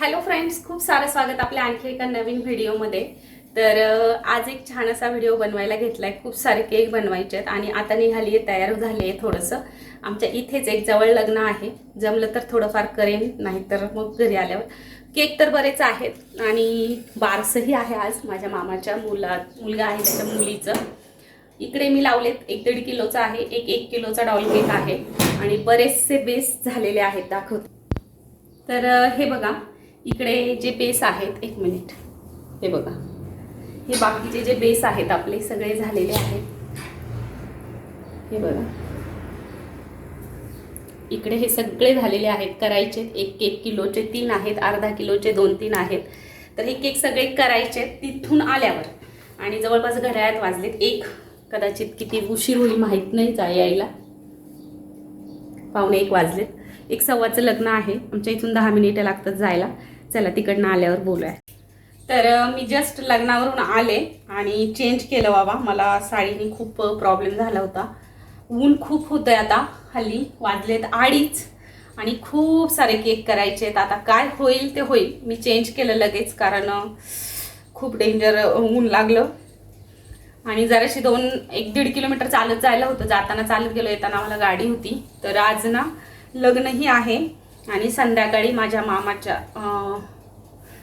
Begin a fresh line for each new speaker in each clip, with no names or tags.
Hello friends खूप सारं स्वागत आपल्या आणखी एका नवीन व्हिडिओमध्ये. तर आज एक छान असा व्हिडिओ बनवायला घेतलाय. खूप सारे केक बनवायचे आहेत आणि आता निघाली आहे तयार झाली आहे थोडंसं. आमच्या इथेच एक जवळ लग्न आहे. जमलं तर थोडंफार करेन नाहीतर मग घरी आल्यावर. केक तर बरेच आहेत आणि बारसंही आहे आज. माझ्या मामाच्या मुला मुलगा आहे त्याच्या मुलीचं. इकडे मी लावलेत एक दीड किलोचा आहे एक एक किलोचा डॉल केक आहे. आणि बरेचसे बेस झालेले आहेत दाखवते. तर हे बघा. इकडे जे बेस आहेत एक मिनिट हे बघा. हे बाकीचे जे बेस आहेत आपले सगळे झालेले आहेत. हे बघा. इकडे हे सगळे झालेले आहेत करायचे एक एक किलोचे तीन आहेत अर्धा किलोचे दोन तीन आहेत. तर हे केक सगळे करायचे तिथून आल्यावर. आणि जवळपास घड्याळात वाजलेत एक. कदाचित किती उशीर होईल माहीत नाही जा यायला. पाहुणे एक वाजलेत. एक सव्वाचं लग्न आहे. आमच्या इथून दहा मिनिटं लागतात जायला. चला तिकडनं आल्यावर बोलूया. तर मी जस्ट लग्नावरून आले आणि चेंज केलं बाबा. मला साडीने खूप प्रॉब्लेम झाला होता. ऊन खूप होतंय आता हल्ली. वाजलेत आडीच आणि खूप सारे केक करायचे आहेत. आता काय होईल ते होईल. मी चेंज केलं लगेच कारण खूप डेंजर ऊन लागलं. आणि जराशी दोन एक दीड किलोमीटर चालत जायला होतं. जाताना चालत गेलो येताना मला गाडी होती. तर आज ना लग्नही आहे. आणि संध्याकाळी माझ्या मामाच्या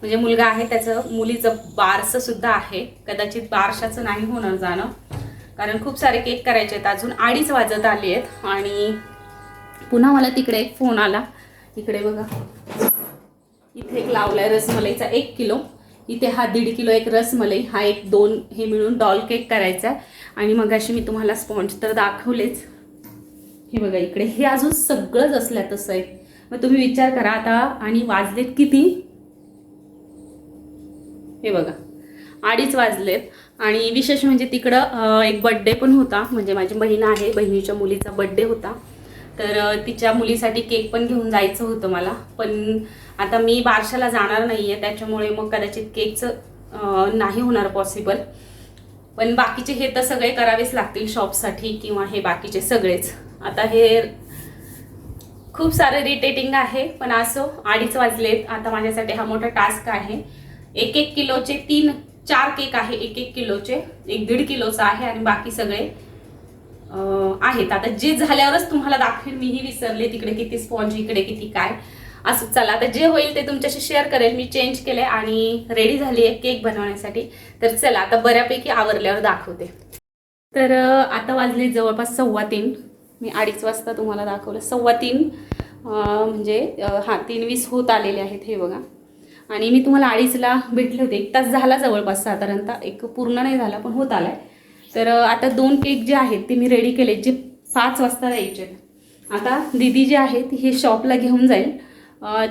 म्हणजे मुलगा आहे त्याचं मुलीचं बारसं सुद्धा आहे. कदाचित बारशाचं नाही होणार जाणं. कारण खूप सारे केक करायचे आहेत. अजून अडीच वाजत आले आहेत. आणि पुन्हा मला तिकडे एक फोन आला. इकडे बघा. इथे एक लावलाय रसमलाईचा एक किलो. इथे हा दीड किलो एक रसमलाई. हा एक दोन हे मिळून डॉल केक करायचा आहे आणि मग अशी मी तुम्हाला स्पॉन्ज तर दाखवलेच. हे बघा इकडे. हे अजून सगळंच असल्या तसं आहे. मग तुम्ही विचार करा आता आणि वाजलेत किती? हे बघा. अडीच वाजलेत. आणि विशेष म्हणजे तिकडं एक बड्डे पण होता. म्हणजे माझी बहीण आहे. बहिणीच्या मुलीचा बड्डे होता. तर तिच्या मुलीसाठी केक पण घेऊन जायचं होतं मला. पण आता मी बारशाला जाणार नाही आहे त्याच्यामुळे मग कदाचित केकचं नाही होणार पॉसिबल पण बाकीचे हे तर सगळे करावेच लागतील शॉपसाठी किंवा हे बाकीचे सगळेच. आता हे खूप सारं रिटेटिंग आहे पण असो अडीच वाजलेत आता माझ्यासाठी हा मोठा टास्क आहे. एक एक किलोचे तीन चार केक आहे एक एक किलोचे एक दीड किलोचा आहे आणि बाकी सगळे आहेत. आता जे झाल्यावरच तुम्हाला दाखवेल मीही विसरले तिकडे किती स्पॉन्ज इकडे किती काय. असं चला आता जे होईल ते तुमच्याशी शेअर करेल. मी चेंज केले आणि रेडी झाली आहे केक बनवण्यासाठी. तर चला आता बऱ्यापैकी आवरल्यावर दाखवते. तर आता वाजले जवळपास सव्वा तीन. मी अडीच वाजता तुम्हाला दाखवलं. सव्वा तीन. म्हणजे हां तीन वीस होत आलेले आहेत हे बघा. आणि मी तुम्हाला अडीचला भेटले होते. एक तास झाला जवळपास साधारणतः. एक पूर्ण नाही झाला पण होत आला आहे तर आता दोन केक जे आहेत ते मी रेडी केले. जे पाच वाजता द्यायचे आता दीदी जी आहे ती हे शॉपला घेऊन जाईल.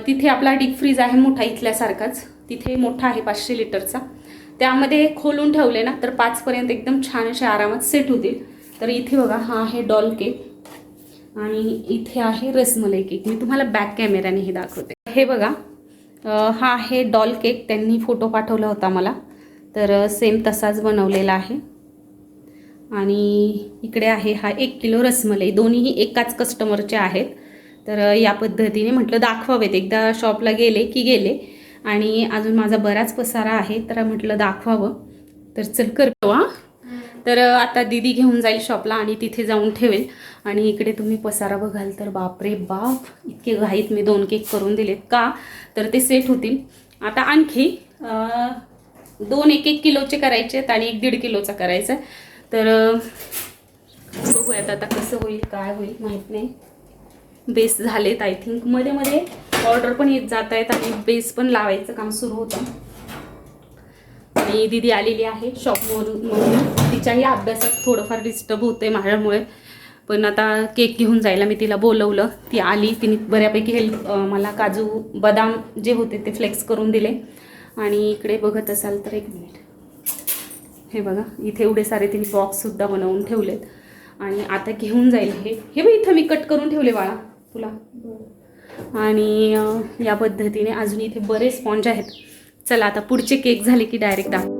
तिथे आपला डीप फ्रीज आहे मोठा इथल्यासारखाच. तिथे मोठा आहे पाचशे लिटरचा. त्यामध्ये खोलून ठेवले ना तर पाचपर्यंत एकदम छान असे आरामात सेट होतील. तर इथे बघा हा आहे डॉल केक आणि इथे आहे रसमलाई केक मी तुम्हाला बॅक कॅमेऱ्याने हे दाखवते. हे बघा हा आहे डॉल केक त्यांनी फोटो पाठवला होता मला. तर सेम तसाच बनवलेला आहे. आणि इकडे आहे हा एक किलो रसमलाई. दोन्हीही एकाच कस्टमरचे आहेत. तर या पद्धतीने म्हटलं दाखवावेत. एकदा शॉपला गेले की गेले. आणि अजून माझा बराच पसारा आहे तर म्हटलं दाखवावं. तर चल करतो हा. तर आता दीदी घेऊन जाईल शॉपला आणि तिथे जाऊन ठेवेल. आणि इकडे तुम्ही पसारा बघाल तर बापरे बाप इतके घाईत मी दोन केक करून दिलेत. का? तर ते सेट होतील. आता आणखी दोन एक एक किलोचे करायचे आहेत आणि एक दीड किलोचा करायचा आहे. तर बघूयात आता कसं होईल काय होईल माहीत नाही. बेस झालेत आय थिंकमध्ये मध्ये ऑर्डर पण येत जात आहेत आणि बेस पण लावायचं काम सुरू होतं. आणि दीदी आलेली आहे शॉपवरून म्हणून तिच्याही अभ्यासात थोडंफार डिस्टर्ब होते माझ्यामुळे. पण आता केक घेऊन जायला मी तिला बोलवलं. ती आली तिने बऱ्यापैकी हेल्प मला काजू बदाम जे होते ते फ्लेक्स करून दिले. आणि इकडे बघत असाल तर एक मिनिट हे बघा इथे एवढे सारे तिने बॉक्ससुद्धा बनवून ठेवलेत. आणि आता घेऊन जाईल हे. हे बघ इथं मी कट करून ठेवले बाळा तुला. आणि या पद्धतीने अजून इथे बरेच स्पॉन्ज आहेत. चला आता पुढचे केक झाले की डायरेक्ट दाखव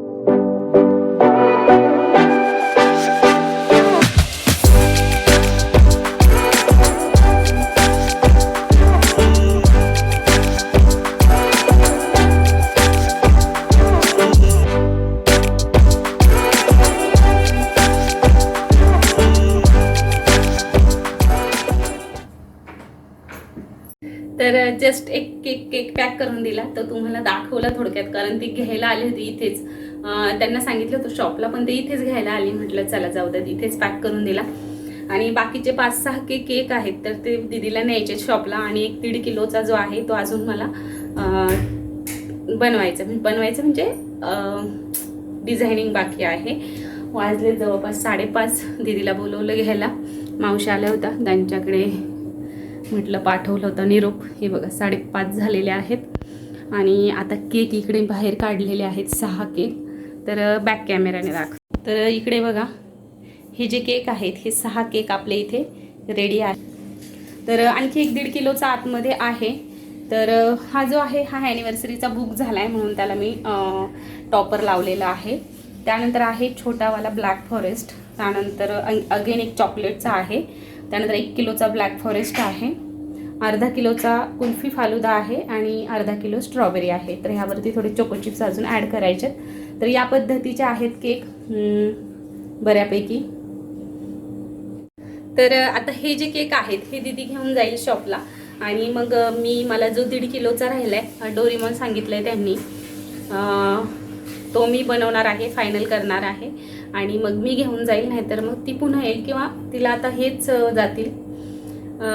पॅक करून दिला. तर तुम्हाला दाखवला थोडक्यात कारण ती घ्यायला आली होती इथेच. त्यांना सांगितलं होतं शॉपला पण ते इथेच घ्यायला आली. म्हटलं चला जाऊ द्यात इथेच पॅक करून दिला. आणि बाकीचे पाच सहा के केक आहेत. तर ते दिदीला न्यायचे शॉपला आणि एक दीड किलोचा जो आहे तो अजून मला बनवायचा. बनवायचं म्हणजे डिझायनिंग बाकी आहे. वाजले जवळपास साडेपाच. दिदीला बोलवलं घ्यायला. मावशी आल्या होता त्यांच्याकडे म्हटलं पाठवलं होतं. निरोप हे बघा साडेपाच झालेले आहेत. आणि आता केक इकडे बाहेर काढलेले आहेत सहा केक. तर बॅक कॅमेऱ्याने दाख तर इकडे बघा हे जे केक आहेत हे सहा केक आपल्या इथे रेडी आहे. तर आणखी एक दीड किलोचा आतमध्ये आहे. तर हा जो आहे हा ॲनिव्हर्सरीचा बुक झाला आहे म्हणून त्याला मी टॉपर लावलेला आहे. त्यानंतर आहे छोटावाला ब्लॅक फॉरेस्ट त्यानंतर अगेन एक चॉकलेटचा आहे. त्यानंतर एक किलोचा ब्लॅक फॉरेस्ट आहे. अर्धा किलोचा कुल्फी फालुदा आहे आणि अर्धा किलो स्ट्रॉबेरी आहे. तर ह्यावरती थोडे चोको चिप्स अजून ॲड करायचे तर या पद्धतीचे आहेत केक बऱ्यापैकी. तर आता हे जे केक आहेत हे दिदी घेऊन जाईल शॉपला आणि मग मी मला जो दीड किलोचा राहिला आहे डोरीमॉन सांगितलं आहे त्यांनी तो मी बनवणार आहे फायनल करणार आहे. आणि मग मी घेऊन जाईल नाहीतर मग ती पुन्हा येईल किंवा तिला आता हेच जातील.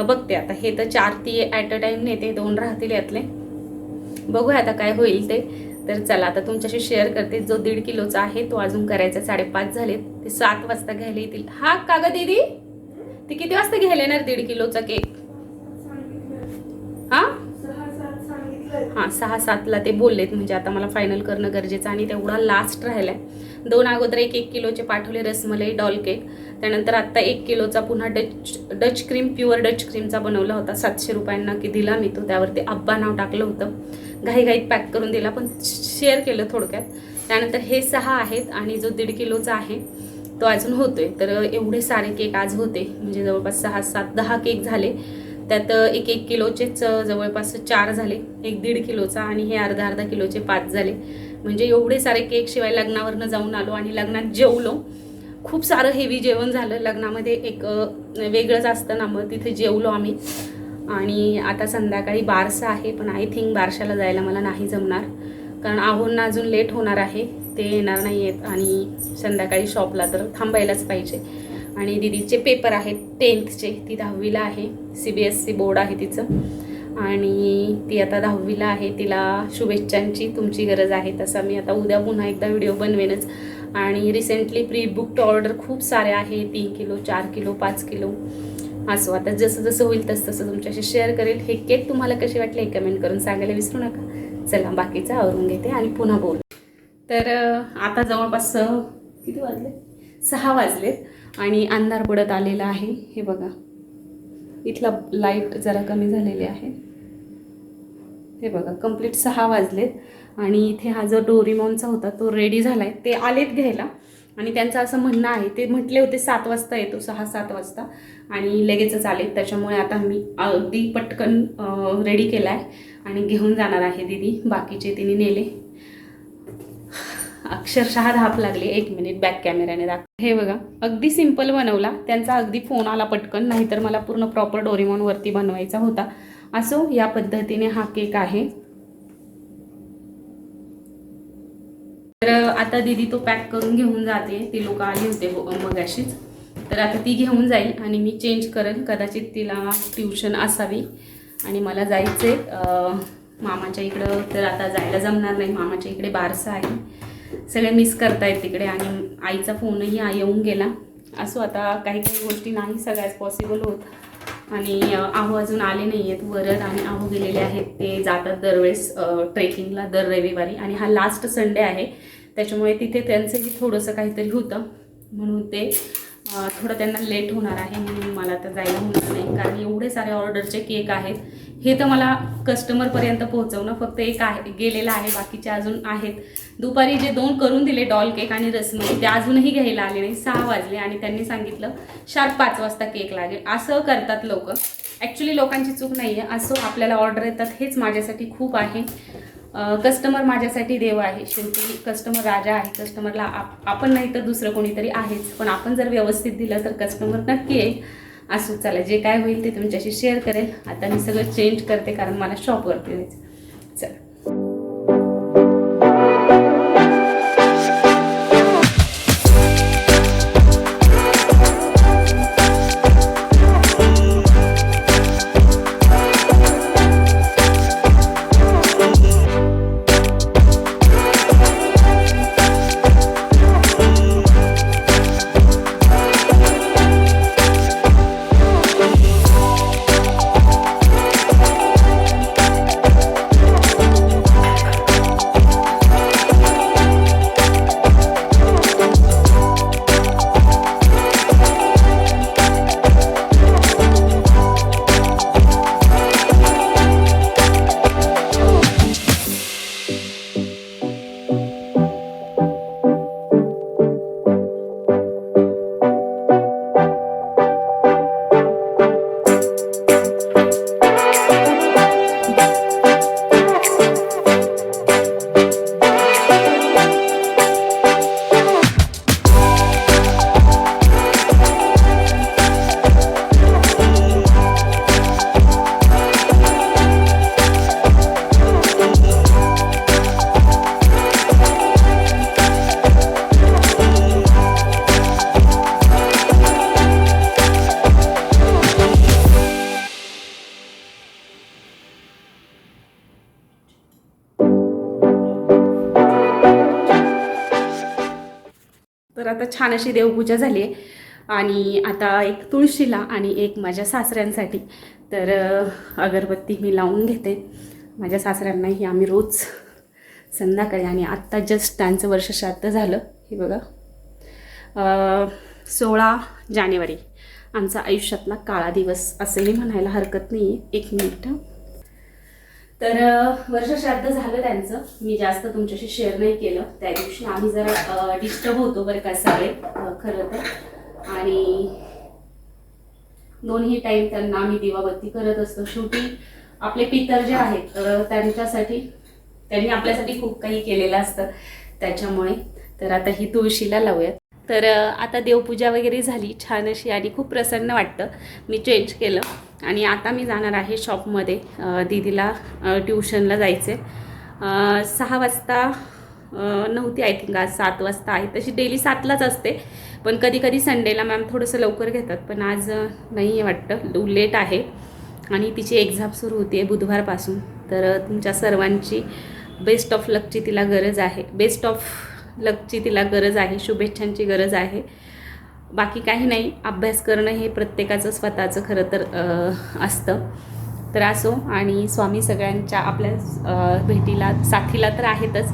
बघते आता हे तर चार ती ॲट अ टाईम नेते दोन राहतील यातले. बघूया आता काय होईल ते. तर चला आता तुमच्याशी शेअर करते. जो दीड किलोचा आहे तो अजून करायचा साडेपाच झाले ते सात वाजता घ्यायला येतील. हा का ग दीदी? ते किती वाजता घ्यायला येणार दीड किलोचा केक हां सहा सातला ते बोललेत. म्हणजे आता मला फायनल करणं गरजेचं आणि तेवढा लास्ट राहिला आहे दोन अगोदर एक एक किलोचे पाठवले रसमलाई डॉल केक त्यानंतर आत्ता एक किलोचा पुन्हा Dutch Dutch cream pure Dutch क्रीमचा बनवला होता. सातशे रुपयांना की दिला मी तो. त्यावरती अब्बा नाव टाकलं होतं. घाईघाईत पॅक करून दिला पण शेअर केलं थोडक्यात. त्यानंतर हे सहा आहेत आणि जो दीड किलोचा आहे तो अजून होतोय. तर एवढे सारे केक आज होते. म्हणजे जवळपास सहा सात दहा केक झाले. त्यात एक एक किलोचेच जवळपास चार झाले. एक दीड किलोचा आणि हे अर्धा अर्धा किलोचे पाच झाले. म्हणजे एवढे सारे केक शिवाय लग्नावरनं जाऊन आलो आणि लग्नात जेवलो. खूप सारं हेवी जेवण झालं. लग्नामध्ये एक वेगळंच असतं ना मग तिथे जेवलो आम्ही. आणि आता संध्याकाळी बारसं आहे पण आय थिंक बारशाला जायला मला नाही जमणार. कारण आहोंना अजून लेट होणार आहे. ते येणार नाही आहेत आणि संध्याकाळी शॉपला तर थांबायलाच पाहिजे. आणि दिदीचे पेपर आहेत टेन्थचे ती दहावीला आहे. C B S C board आहे तिचं. आणि ती आता दहावीला आहे. तिला शुभेच्छांची तुमची गरज आहे. तसा मी आता उद्या पुन्हा एकदा व्हिडिओ बनवेनच. आणि रिसेंटली प्री बुक्ड ऑर्डर खूप सारे आहे. तीन किलो चार किलो पाच किलो. असो. आता जसं जसं होईल तसं तसं तुमच्याशी शेअर करेल. हे केक तुम्हाला कसे वाटले हे कमेंट करून सांगायला विसरू नका. चला बाकीचं आवरून घेते आणि पुन्हा बोल. तर आता जवळपास किती वाजले? सहा वाजलेत. आणि अंधार पडत आलेला आहे. हे बघा. इथला लाइट जरा कमी झालेली आहे. हे बघा कंप्लीट सहा वाजलेत. आणि इथे हा जो डोरीमॉनचा होता तो रेडी झाला आहे ते आलेत घ्यायला. आणि त्यांचं असं म्हणणं आहे ते म्हटले होते सात वाजता येतो सहा सात वाजता. आणि लगेचच आलेत. त्याच्यामुळे आता मी अगदी पटकन रेडी केला आहे आणि घेऊन जाणार आहे दिदी. बाकीचे तिने नेले. अक्षरशः धाप लागली. एक मिनिट बॅक कॅमेऱ्याने दाख हे बघा अगदी सिंपल बनवला. त्यांचा अगदी फोन आला पटकन नाहीतर मला पूर्ण प्रॉपर डोरेमॉनवरती बनवायचा होता. असो या पद्धतीने हा केक आहे. तर आता दिदी तो पॅक करून घेऊन जाते. ती लोक आली होते हो, मग अशीच तर आता ती घेऊन जाईल आणि मी चेंज करेन. कदाचित तिला ट्युशन असावी आणि मला जायचं आहे मामाच्या इकडं तर आता जायला जमणार नाही. मामाच्या इकडे बारसं आहे. सगळे मिस करतायत तिकडे आणि आईचा फोनही आ- येऊन गेला. असो आता काही काही गोष्टी नाही सगळ्याच पॉसिबल होत. आणि आहो अजून आले नाही आहेत वरद आणि आहो गेलेले आहेत. ते जातात दरवेळेस ट्रेकिंगला दर रविवारी. आणि हा लास्ट संडे आहे. त्याच्यामुळे तिथे त्यांचंही थोडंसं काहीतरी होतं. म्हणून ते थोडं त्यांना लेट होणार आहे म्हणून मला तर जायला होणार नाही. कारण एवढे सारे ऑर्डरचे केक आहेत हे तर मला कस्टमरपर्यंत पोहोचवणं फक्त एक आहे गेलेलं आहे बाकीचे अजून आहेत. दुपारी जे दोन करून दिले डॉल केक आणि रसमलाई ते अजूनही घ्यायला आले नाही. सहा वाजले आणि त्यांनी सांगितलं शार्प पाच वाजता केक लागेल. असं करतात लोक. ॲक्च्युली लोकांची चूक नाही आहे असं आपल्याला ऑर्डर येतात हेच माझ्यासाठी खूप आहे. कस्टमर माझ्यासाठी देव आहे. शेवटी कस्टमर राजा आहे. कस्टमरला आप आपण नाही तर दुसरं कोणीतरी आहेच. पण आपण जर व्यवस्थित दिलं तर कस्टमर नक्की येईल. असं चला जे काय होईल ते तुमच्याशी शेअर करेल. आता मी सगळं चेंज करते कारण मला शॉपवरती जायचं छान अशी देवपूजा झाली आहे. आणि आता एक तुळशीला आणि एक माझ्या सासऱ्यांसाठी. तर अगरबत्ती मी लावून घेते. माझ्या सासऱ्यांनाही आम्ही रोज संध्याकाळी आणि आत्ता जस्ट त्यांचं वर्ष श्राद्ध झालं. हे बघा. सोळा जानेवारी. आमचा आयुष्यातला काळा दिवस असंही म्हणायला हरकत नाही आहे एक मिनिट. तर वर्षश्राद्ध झालं त्यांचं. मी जास्त तुमच्याशी शेअर नाही केलं. त्या दिवशी आम्ही जरा डिस्टर्ब होतो बरं का सगळे. खरं तर. आणि दोन्ही टाईम त्यांना आम्ही दिवाबत्ती करत असतो. शेवटी आपले पितर जे आहेत त्यांच्यासाठी त्यांनी आपल्यासाठी खूप काही केलेलं असतं. त्याच्यामुळे. तर आता ही तुळशीला लावूयात. तर आता देवपूजा वगैरे झाली छान अशी आणि खूप प्रसन्न वाटतं. मी चेंज केलं आणि आता मी जाणार आहे शॉपमध्ये दीदीला ट्युशनला जायचे सहा वाजता नव्हती आय थिंक आज सात वाजता आहे. तशी डेली सातलाच असते. पण कधी कधी संडेला मॅम थोडंसं लवकर घेतात. पण आज नाही आहे वाटतं. लेट आहे. आणि तिची एक्झाम सुरू होती आहे बुधवारपासून. तर तुमच्या सर्वांची बेस्ट ऑफ लकची तिला गरज आहे. बेस्ट ऑफ लकची तिला गरज आहे शुभेच्छांची गरज आहे. बाकी काही नाही अभ्यास करणं हे प्रत्येकाचं स्वतःचं खरं तर असतं. तर असो आणि स्वामी सगळ्यांच्या आपल्या भेटीला साथीला तर आहेतच.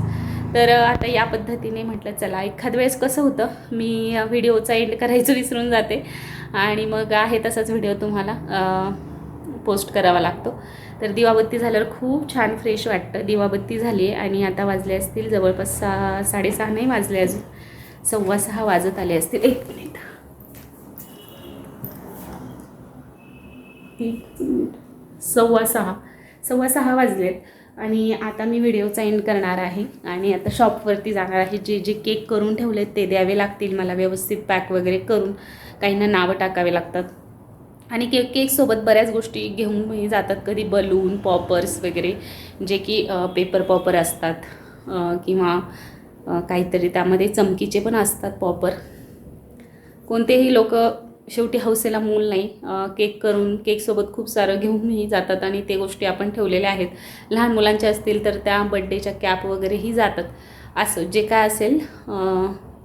तर आता या पद्धतीने म्हटलं चला एखाद वेळेस कसं होतं मी व्हिडिओचा एंड करायचं विसरून जाते. आणि मग आहे तसाच व्हिडिओ तुम्हाला पोस्ट करावा लागतो. तर दिवाबत्ती झाल्यावर खूप छान फ्रेश वाटतं. दिवाबत्ती झाली आहे आणि आता वाजले असतील जवळपास सहा साडेसहा नाही वाजले अजून. सव्वा सहा वाजत आले असतील. एक मिनिट. एक मिनिट. सव्वा सहा. सव्वा सहा वाजलेत आणि आता मी व्हिडिओचा एंड करणार आहे आणि आता शॉपवरती जाणार आहे. जे जे केक करून ठेवलेत ते द्यावे लागतील मला व्यवस्थित पॅक वगैरे करून. काहींना नावं टाकावे लागतात. आणि केक केकसोबत बऱ्याच गोष्टी घेऊन जातात कधी बलून पॉपर्स वगैरे जे की पेपर पॉपर असतात किंवा काहीतरी त्यामध्ये चमकीचे पण असतात पॉपर कोणतेही लोक शेवटी हौसेला मूल नाही. केक करून केकसोबत खूप सारं घेऊनही जातात आणि ते गोष्टी आपण ठेवलेल्या आहेत. लहान मुलांच्या असतील तर त्या बड्डेच्या कॅप वगैरेही जातात. असं जे काय असेल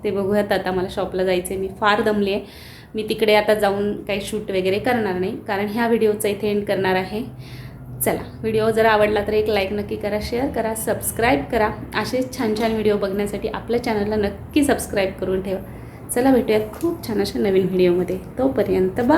ते बघूयात. आता मला शॉपला जायचं आहे मी फार दमली आहे मी तिकडे आता जाऊन काही शूट वगैरे करणार नाही. कारण ह्या व्हिडिओचा इथे एंड करणार आहे. चला व्हिडिओ जर आवडला तर एक लाईक नक्की करा शेअर करा सबस्क्राईब करा. असेच छान छान व्हिडिओ बघण्यासाठी आपल्या चॅनलला नक्की सबस्क्राईब करून ठेवा. चला भेटूयात खूप छान अशा नवीन व्हिडिओमध्ये. तोपर्यंत बा